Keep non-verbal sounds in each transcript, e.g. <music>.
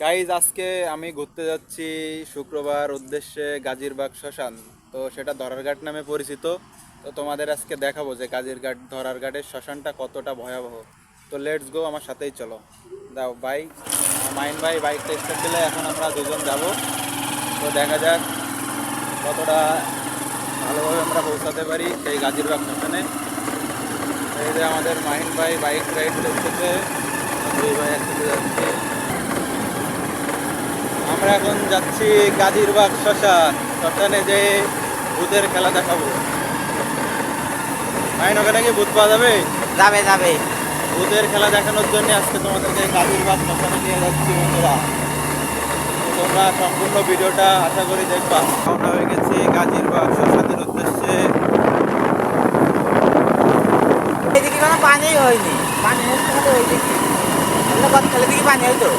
Guys আজকে আমি ঘুরতে যাচ্ছি শুক্রবার উদ্দেশ্যে গাজীরবাগ শ্মশান। তো সেটা ধরারঘাট নামে পরিচিত। তো তোমাদের আজকে দেখাবো যে গাজীরঘাট ধরারঘাটের শ্মশানটা কতটা ভয়াবহ। তো লেটস গো আমার সাথেই চলো। দাও বাইক মাইন ভাই বাইকটা স্টার্ট দিলে এখন আমরা দুজন যাব। তো দেখা যাক কতটা ভালোভাবে আমরা পৌঁছাতে পারি সেই গাজীরবাগ শ্মশানে। এই যে আমাদের মাহিন ভাই বাইক রাইড করতেছে। দুই ভাই একসাথে যাচ্ছে। আমরা এখন যাচ্ছি গাজীরবাগ শ্মশান শ্মশানে যে ভূতের খেলা দেখাবো। মাইন ওখানে কি ভূত পাওয়া যাবে? যাবে যাবে। ভূতের খেলা দেখানোর জন্য আজকে তোমাদেরকে গাজীরবাগ শ্মশানে নিয়ে যাচ্ছি বন্ধুরা। তোমরা সম্পূর্ণ ভিডিওটা আশা করি দেখবা। রওনা হয়ে গেছি গাজীরবাগ শ্মশানের উদ্দেশ্যে। এদিকে কোনো পানি হয়নি। পানি হচ্ছে ওই দিকে। বৎকালের দিকে পানি হয়তো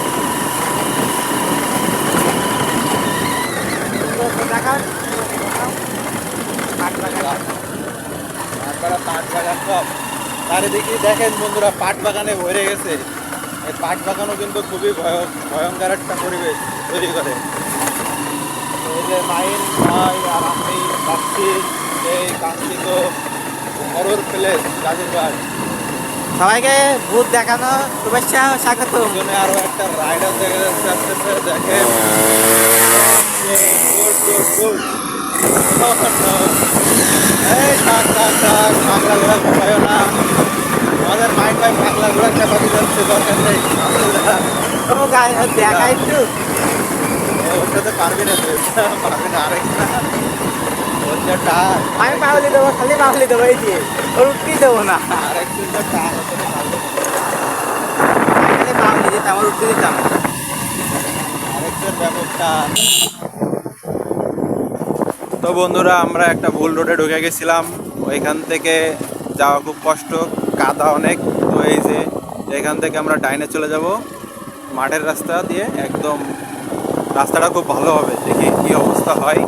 দেখাও পাট বাগান আপনারা পাট বাগান সব চারিদিকে দেখেন বন্ধুরা পাট বাগানে ভরে গেছে। এই পাট বাগানও কিন্তু খুবই ভয়- ভয়ঙ্কর একটা পরিবেশ তৈরি করে। এই যে মাইন ভাই আর আমি এই হরর প্লেস গাজীরবাগ সবাইকে ভূত দেখানো শুভেচ্ছা স্বাগত আরও একটা রাইডার দেখা যাচ্ছে দেখেন। দৌড়, <laughs> দৌড়, দৌড়। Oh, no. এই থাক, থাক, থাক, পাগলা ঘোড়া ঘুমায়ও না। আমাদের মাইন্ড ভাই পাগলা ঘোড়া চাপাতে যাচ্ছে দরকার নেই। ও গায়ে দেখা একটু। ওর সাথে পারবি না তুই। পারবি না আরেকটা। ওর যা টাক আমি পাহলি দেবো খালি পাহলি দেবো এই দিয়ে ওর উঠতেই দেবো না। আরেকটু দিতাম ওর উঠতে দিতাম না। আরেকটার ব্যাপারটা তো বন্ধুরা আমরা একটা ভুল রোডে ঢুকে গেছিলাম। ওইখান থেকে যাওয়া খুব কষ্ট কাদা অনেক। এই যে, এখান থেকে আমরা ডাইনে চলে যাব। মাঠের রাস্তা দিয়ে একদম রাস্তাটা খুব ভালো হবে। দেখি কি অবস্থা হয়।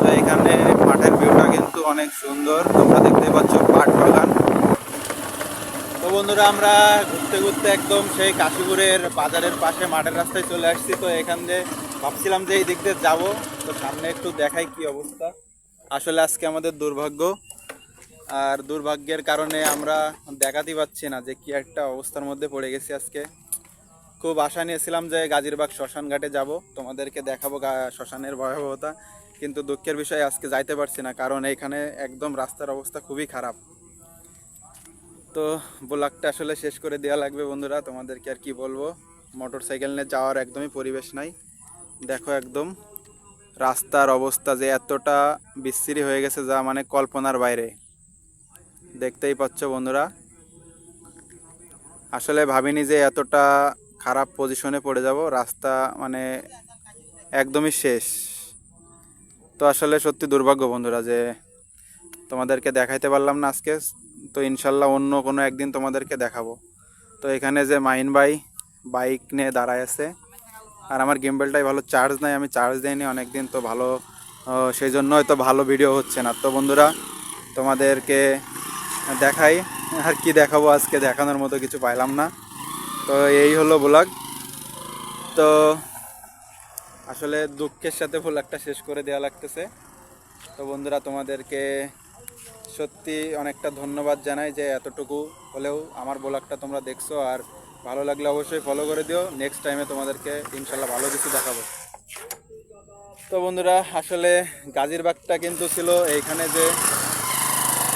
তো এখানে মাঠের ভিউটা কিন্তু অনেক সুন্দর। তোমরা দেখতে পাচ্ছ পাট বাগান। তো বন্ধুরা, আমরা ঘুরতে ঘুরতে একদম সেই কাশীপুরের বাজারের পাশে মাঠের রাস্তায় চলে আসছি। তো এখান দিয়ে ভাবছিলাম যে এই দিক দিয়ে যাব। তো সামনে একটু দেখাই কি অবস্থা। আসলে আজকে আমাদের দুর্ভাগ্য আর দুর্ভাগ্যের কারণে আমরা দেখাতেই পাচ্ছি না যে কি একটা অবস্থার মধ্যে পড়ে গেছি আজকে। খুব আশা নিয়েছিলাম যে গাজীরবাগ শ্মশান ঘাটে যাব। তোমাদেরকে দেখাবো শ্মশানের ভয়াবহতা। কিন্তু দুঃখের বিষয়ে, আজকে যাইতে পারছি না, কারণ এখানে একদম রাস্তার অবস্থা খুবই খারাপ। তো ব্লগটা আসলে শেষ করে দেওয়া লাগবে বন্ধুরা, তোমাদেরকে আর কি বলব? মোটর সাইকেল নিয়ে যাওয়ার একদমই পরিবেশ নাই। দেখো একদম রাস্তার অবস্থা যে এতটা বিচ্ছিরি হয়ে গেছে যা মানে কল্পনার বাইরে। দেখতেই পাচ্ছ বন্ধুরা। আসলে ভাবিনি যে এতটা খারাপ পজিশনে পড়ে যাব। রাস্তা মানে একদমই শেষ। তো আসলে সত্যি দুর্ভাগ্য বন্ধুরা যে তোমাদেরকে দেখাইতে পারলাম না আজকে। তো ইনশাল্লাহ অন্য কোনো একদিন তোমাদেরকে দেখাবো। তো এখানে যে মাইন ভাই বাইক নিয়ে দাঁড়ায় আছে। আর আমার গেমবেলটাই ভালো চার্জ নাই, আমি চার্জ দিইনি অনেকদিন। তো ভালো সেই জন্য হয়তো ভালো ভিডিও হচ্ছে না। তো বন্ধুরা, তোমাদেরকে দেখাই আর কি দেখাবো, আজকে দেখানোর মতো কিছু পাইলাম না। তো এই হলো ব্লগ তো আসলে দুঃখের সাথে ব্লগটা শেষ করে দেওয়া লাগতেছে। তো বন্ধুরা, তোমাদেরকে সত্যি অনেকটা ধন্যবাদ জানাই যে এতটুকু হলেও আমার ব্লগটা তোমরা দেখছ। আর ভালো লাগলে অবশ্যই ফলো করে দিও। নেক্সট টাইমে তোমাদেরকে ইনশাল্লাহ ভালো কিছু দেখাবো। তো বন্ধুরা, আসলে গাজির বাগটা কিন্তু ছিল এইখানে যে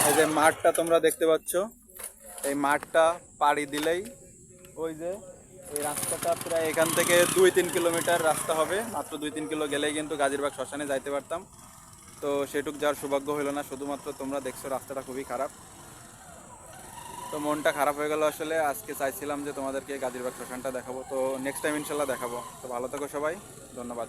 এই যে মাঠটা তোমরা দেখতে পাচ্ছ, এই মাঠটা পাড়ি দিলেই ওই যে এই রাস্তাটা প্রায় এখান থেকে দুই তিন কিলোমিটার রাস্তা হবে। মাত্র দুই তিন কিলো গেলেই কিন্তু গাজীরবাগ শ্মশানে যাইতে পারতাম। তো সেটুক যাওয়ার সৌভাগ্য হলো না, শুধুমাত্র তোমরা দেখছ রাস্তাটা খুবই খারাপ। তো মনটা খারাপ হয়ে গেল আসলে। আজকে চাইছিলাম যে তোমাদেরকে গাজীরবাগ শ্মশানটা দেখাবো। তো নেক্সট টাইম ইনশাল্লাহ দেখাবো। তো ভালো থাকো সবাই। ধন্যবাদ।